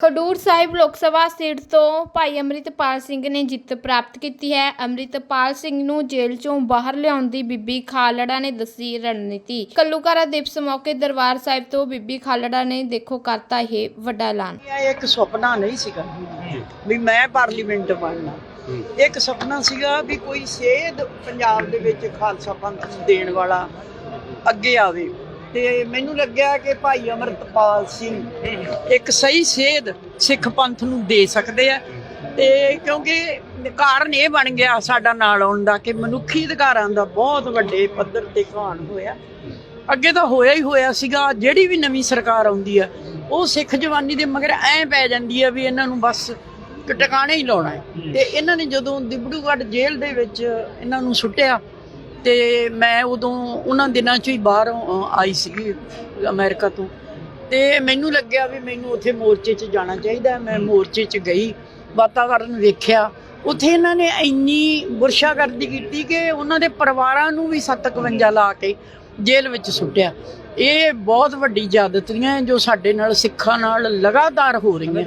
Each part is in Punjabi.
ਖਡੂਰ ਸਾਹਿਬ ਲੋਕ ਸਭਾ ਸੀਟ ਤੋਂ ਭਾਈ ਅੰਮ੍ਰਿਤਪਾਲ ਸਿੰਘ ਨੇ ਜਿੱਤ ਪ੍ਰਾਪਤ ਕੀਤੀ ਹੈ। ਅੰਮ੍ਰਿਤਪਾਲ ਸਿੰਘ ਨੂੰ ਜੇਲ੍ਹ ਚੋਂ ਬਾਹਰ ਲਿਆਉਣ ਦੀ ਬੀਬੀ ਖਾਲੜਾ ਨੇ ਦੱਸੀ ਰਣਨੀਤੀ। ਕੱਲੂਕਾਰਾ ਦਿਵਸ ਮੌਕੇ ਦਰਬਾਰ ਸਾਹਿਬ ਤੋਂ ਬੀਬੀ ਖਾਲੜਾ ਨੇ ਦੇਖੋ ਕਰਤਾ ਇਹ ਵੱਡਾ ਐਲਾਨ। ਇਹ ਇੱਕ ਸੁਪਨਾ ਨਹੀਂ ਸੀਗਾ। ਵੀ ਮੈਂ ਪਾਰਲੀਮੈਂਟ ਬਣਨਾ। ਇੱਕ ਸੁਪਨਾ ਸੀਗਾ ਵੀ ਕੋਈ ਸੇਧ ਪੰਜਾਬ ਦੇ ਵਿੱਚ ਖਾਲਸਾ ਪੰਥ ਦੇਣ ਵਾਲਾ ਅੱਗੇ ਆਵੇ। ਤੇ ਮੈਨੂੰ ਲੱਗਿਆ ਕਿ ਭਾਈ ਅਮਰਤਪਾਲ ਸਿੰਘ ਇੱਕ ਸਹੀ ਸੇਧ ਸਿੱਖ ਪੰਥ ਨੂੰ ਦੇ ਸਕਦੇ ਆ ਤੇ ਕਿਉਂਕਿ ਕਾਰਨ ਇਹ ਬਣ ਗਿਆ ਸਾਡਾ ਨਾਲ ਆਉਣ ਦਾ ਕਿ ਮਨੁੱਖੀ ਅਧਿਕਾਰਾਂ ਦਾ ਬਹੁਤ ਵੱਡੇ ਪੱਧਰ ਤੇ ਘਾਣ ਹੋਇਆ। ਅੱਗੇ ਤਾਂ ਹੋਇਆ ਹੀ ਹੋਇਆ ਸੀਗਾ, ਜਿਹੜੀ ਵੀ ਨਵੀਂ ਸਰਕਾਰ ਆਉਂਦੀ ਆ, ਉਹ ਸਿੱਖ ਜਵਾਨੀ ਦੇ ਮਗਰ ਐ ਪੈ ਜਾਂਦੀ ਆ ਵੀ ਇਹਨਾਂ ਨੂੰ ਬਸ ਟਿਕਾਣੇ ਹੀ ਲਾਉਣਾ ਹੈ। ਤੇ ਇਹਨਾਂ ਨੇ ਜਦੋਂ ਦਿਬੜੂਗੜ੍ਹ ਜੇਲ੍ਹ ਦੇ ਵਿੱਚ ਇਹਨਾਂ ਨੂੰ ਸੁੱਟਿਆ ਤੇ ਮੈਂ ਉਦੋਂ ਉਹਨਾਂ ਦਿਨਾਂ 'ਚ ਹੀ ਬਾਹਰੋਂ ਆਈ ਸੀਗੀ ਅਮਰੀਕਾ ਤੋਂ। ਤੇ ਮੈਨੂੰ ਲੱਗਿਆ ਵੀ ਮੈਨੂੰ ਉੱਥੇ ਮੋਰਚੇ 'ਚ ਜਾਣਾ ਚਾਹੀਦਾ। ਮੈਂ ਮੋਰਚੇ 'ਚ ਗਈ ਵਾਤਾਵਰਨ ਵੇਖਿਆ। ਉੱਥੇ ਇਹਨਾਂ ਨੇ ਇੰਨੀ ਗੁਰਸ਼ਾਗਰਦੀ ਕੀਤੀ ਕਿ ਉਹਨਾਂ ਦੇ ਪਰਿਵਾਰਾਂ ਨੂੰ ਵੀ 751 ਲਾ ਕੇ ਜੇਲ੍ਹ ਵਿੱਚ ਸੁੱਟਿਆ। ਇਹ ਬਹੁਤ ਵੱਡੀ ਜ਼ਿਆਦਤੀਆਂ ਹੈ ਜੋ ਸਾਡੇ ਨਾਲ ਸਿੱਖਾਂ ਨਾਲ ਲਗਾਤਾਰ ਹੋ ਰਹੀਆਂ।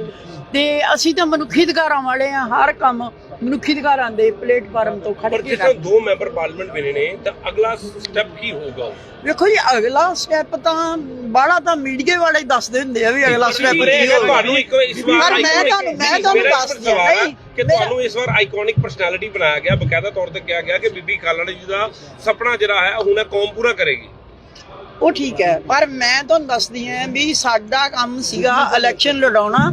ਤੇ ਅਸੀਂ ਤਾਂ ਮਨੁੱਖੀ ਅਧਿਕਾਰਾਂ ਵਾਲੇ ਆ ਹਰ ਕੰਮ ਮਨੁੱਖੀ ਅਧਿਕਾਰਾਂ ਦੇ ਪਲੇਟਫਾਰਮ ਤੋਂ ਖੜ ਪਰ ਕੇ ਜਿਸ ਦੋ ਮੈਂਬਰ ਪਾਰਲੀਮੈਂਟ ਬਣੇ ਨੇ ਤਾਂ ਅਗਲਾ ਸਟੈਪ ਕੀ ਹੋਊਗਾ? ਵੇਖੋ ਜੀ ਅਗਲਾ ਸਟੈਪ ਤਾਂ ਬਾਹਲਾ ਤਾਂ ਮੀਡੀਆ ਵਾਲੇ ਦੱਸਦੇ ਹੁੰਦੇ ਆ ਵੀ ਅਗਲਾ ਸਟੈਪ ਕੀ ਹੋਵੇਗਾ ਤੁਹਾਨੂੰ ਇੱਕ ਇਸ ਵਾਰ ਮੈਂ ਤੁਹਾਨੂੰ- ਮੈਂ ਤੁਹਾਨੂੰ ਹੈ ਨਹੀਂ, ਕਿ ਤੁਹਾਨੂੰ ਇਸ ਵਾਰ ਆਈਕੋਨਿਕ ਪਰਸਨੈਲਿਟੀ ਬਣਾਇਆ ਗਿਆ ਬਕਾਇਦਾ ਤੌਰ ਤੇ ਕਿਹਾ ਗਿਆ ਕਿ ਬੀਬੀ ਖਾਲੜਾ ਜੀ ਦਾ ਸੁਪਨਾ ਜਿਹੜਾ ਹੈ ਹੁਣ ਇਹ ਕੌਮ ਪੂਰਾ ਕਰੇਗੀ। ਉਹ ਠੀਕ ਹੈ ਪਰ ਮੈਂ ਤੁਹਾਨੂੰ ਦੱਸਦੀ ਹਾਂ ਵੀ ਸਾਡਾ ਕੰਮ ਸੀਗਾ ਇਲੈਕਸ਼ਨ ਲੜਾਉਣਾ।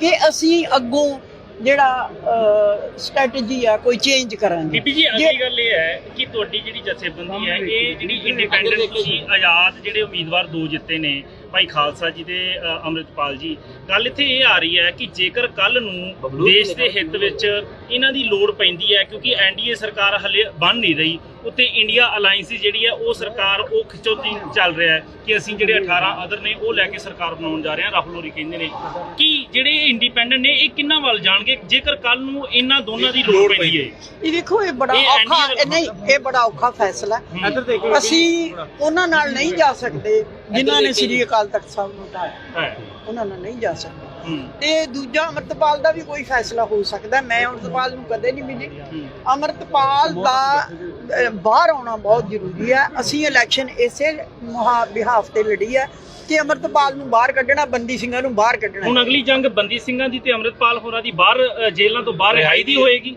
ਕਿ ਅਸੀਂ ਅੱਗੋਂ ਜਿਹੜਾ ਸਟ੍ਰੈਟਜੀ ਆ ਕੋਈ ਚੇਂਜ ਕਰਾਂਗੇ। ਬੀਬੀ ਜੀ ਅਗਲੀ ਗੱਲ ਇਹ ਹੈ ਕਿ ਤੁਹਾਡੀ ਜਿਹੜੀ ਜਥੇਬੰਦੀ ਹੈ ਇਹ ਜਿਹੜੀ ਇੰਡੀਪੈਂਡੈਂਟ ਤੁਸੀਂ ਆਜ਼ਾਦ ਜਿਹੜੇ ਉਮੀਦਵਾਰ ਦੋ ਜਿੱਤੇ ਨੇ ਭਾਈ ਖਾਲਸਾ ਜੀ ਤੇ ਅੰਮ੍ਰਿਤਪਾਲ ਜੀ ਗੱਲ ਇੱਥੇ ਇਹ ਆ ਰਹੀ ਹੈ ਕਿ ਜੇਕਰ ਕੱਲ ਨੂੰ ਦੇਸ਼ ਦੇ ਹਿੱਤ ਵਿੱਚ ਇਹਨਾਂ ਦੀ ਲੋੜ ਪੈਂਦੀ ਹੈ ਕਿਉਂਕਿ ਐਨਡੀਏ ਸਰਕਾਰ ਹਲੇ ਬਣ ਨਹੀਂ ਰਹੀ ਉੱਤੇ ਇੰਡੀਆ ਅਲਾਈਅੰਸ ਜਿਹੜੀ ਹੈ ਉਹ ਸਰਕਾਰ ਉਹ ਖਿੱਚੋਤੀ ਚੱਲ ਰਿਹਾ ਹੈ ਕਿ ਅਸੀਂ ਜਿਹੜੇ 18 ਅਦਰ ਨੇ ਉਹ ਲੈ ਕੇ ਸਰਕਾਰ ਬਣਾਉਣ ਜਾ ਰਹੇ ਹਾਂ ਰਾਹੁਲ ਹੋਰੀ ਕਹਿੰਦੇ ਨੇ। ਕਿ ਜਿਹੜੇ ਇੰਡੀਪੈਂਡੈਂਟ ਨੇ ਇਹ ਕਿੰਨਾ ਵੱਲ ਜਾਣਗੇ? ਜੇਕਰ ਕੱਲ ਨੂੰ ਇਹਨਾਂ ਦੋਨਾਂ ਦੀ ਲੋੜ ਪੈਂਦੀ ਹੈ। ਇਹ ਦੇਖੋ ਇਹ ਬੜਾ ਔਖਾ ਨਹੀਂ ਇਹ ਬੜਾ ਔਖਾ ਫੈਸਲਾ ਹੈ। ਅਸੀਂ ਉਹਨਾਂ ਨਾਲ ਨਹੀਂ ਜਾ ਸਕਦੇ ਜਿਨ੍ਹਾਂ ਨੇ ਸ੍ਰੀ ਅਕਾਲ ਤਖਤ ਸਾਹਿਬ ਨੂੰ ਢਾਇਆ ਹੈ। ਉਹਨਾਂ ਨਾਲ ਨਹੀਂ ਜਾ ਸਕਦੇ। ਤੇ ਦੂਜਾ ਅਮਰਤਪਾਲ ਦਾ ਵੀ ਕੋਈ ਫੈਸਲਾ ਹੋ ਸਕਦਾ। ਮੈਂ ਅਮਰਤਪਾਲ ਨੂੰ ਕਦੇ ਨਹੀਂ ਮਿਲੀ। ਅਮਰਤਪਾਲ ਦਾ ਬਾਹਰ ਆਉਣਾ ਬਹੁਤ ਜ਼ਰੂਰੀ ਹੈ। ਅਸੀਂ ਇਲੈਕਸ਼ਨ ਇਸੇ ਬਿਹਾਫ ਤੇ ਲੜੀ ਹੈ ਕਿ ਅਮਰਤਪਾਲ ਨੂੰ ਬਾਹਰ ਕੱਢਣਾ ਬੰਦੀ ਸਿੰਘਾਂ ਨੂੰ ਬਾਹਰ ਕੱਢਣਾ। ਹੁਣ ਅਗਲੀ ਜੰਗ ਬੰਦੀ ਸਿੰਘਾਂ ਦੀ ਤੇ ਅੰਮ੍ਰਿਤਪਾਲ ਹੋਰਾਂ ਦੀ ਬਾਹਰ ਜੇਲ੍ਹਾਂ ਤੋਂ ਬਾਹਰ ਰਿਹਾਈ ਦੀ ਹੋਏਗੀ?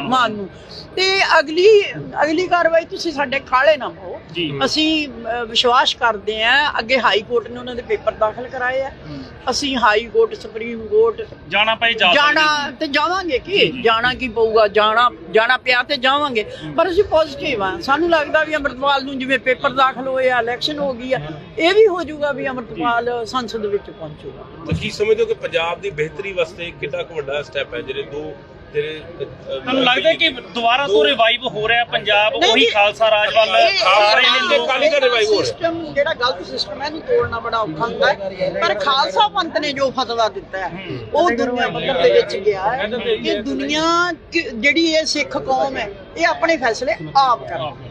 ਮਾਨ ਨੂੰ। ਤੇ ਅਗਲੀ ਅਗਲੀ ਕਾਰਵਾਈ ਤੁਸੀਂ ਸਾਡੇ ਖਾਲੇ ਨਾ ਪਾਓ। ਜੀ। ਅਸੀਂ ਵਿਸ਼ਵਾਸ ਕਰਦੇ ਹਾਂ ਅੱਗੇ ਹਾਈ ਕੋਰਟ ਨੇ ਉਹਨਾਂ ਦੇ ਪੇਪਰ ਦਾਖਲ ਕਰਾਏ ਆ। ਅਸੀਂ ਹਾਈ ਕੋਰਟ ਸੁਪਰੀਮ ਕੋਰਟ ਜਾਣਾ ਪਏ ਜਾ ਜਾਣਾ ਤੇ ਜਾਵਾਂਗੇ ਕੀ? ਜਾਣਾ ਕੀ ਪਊਗਾ? ਜਾਣਾ ਜਾਣਾ ਪਿਆ ਤੇ ਜਾਵਾਂਗੇ। ਪਰ ਅਸੀਂ ਪੋਜ਼ਿਟਿਵ ਆ। ਸਾਨੂੰ ਲੱਗਦਾ ਵੀ ਅੰਮ੍ਰਿਤਪਾਲ ਨੂੰ ਜਿਵੇਂ ਪੇਪਰ ਦਾਖਲ ਹੋਏ ਆ ਇਲੈਕਸ਼ਨ ਹੋ ਗਈ ਆ ਇਹ ਵੀ ਹੋ ਜਾਊਗਾ ਵੀ ਅੰਮ੍ਰਿਤਪਾਲ ਸੰਸਦ ਵਿੱਚ ਪਹੁੰਚੂਗਾ। ਤਾਂ ਕੀ ਸਮਝਦੇ ਹੋ ਕਿ ਪੰਜਾਬ ਦੀ ਬਿਹਤਰੀ ਵਾਸਤੇ ਕਿੰਨਾ ਕੁ ਵੱਡਾ ਸਟੈਪ ਹੈ? ਜਿਹੜੇ ਦੋ ਜਿਹੜੇ ਤੁਹਾਨੂੰ ਲੱਗਦਾ ਕਿ ਦੁਬਾਰਾ ਤੋਂ ਰਿਵਾਈਵ ਹੋ ਰਿਹਾ ਪੰਜਾਬ ਉਹੀ। ਖਾਲਸਾ ਰਾਜ ਵੱਲ ਸਾਰੇ ਨੇ ਲੋਕ ਅਕਾਲੀ ਦਲ revive ਹੋ ਰਿਹਾ। ਸਿਸਟਮ ਜਿਹੜਾ ਗਲਤ ਸਿਸਟਮ ਹੈ ਇਹਨੂੰ ਤੋੜਨਾ ਬੜਾ ਔਖਾ ਹੁੰਦਾ ਪਰ ਖਾਲਸਾ ਪੰਥ ਨੇ ਜੋ ਫਤਵਾ ਦਿੱਤਾ ਹੈ ਉਹ ਦੁਨੀਆ ਪੱਧਰ ਦੇ ਵਿੱਚ ਗਿਆ ਹੈ ਕਿ ਦੁਨੀਆ ਜਿਹੜੀ ਇਹ ਸਿੱਖ ਕੌਮ ਹੈ ਇਹ ਆਪਣੇ ਫੈਸਲੇ ਆਪ ਕਰਦੀ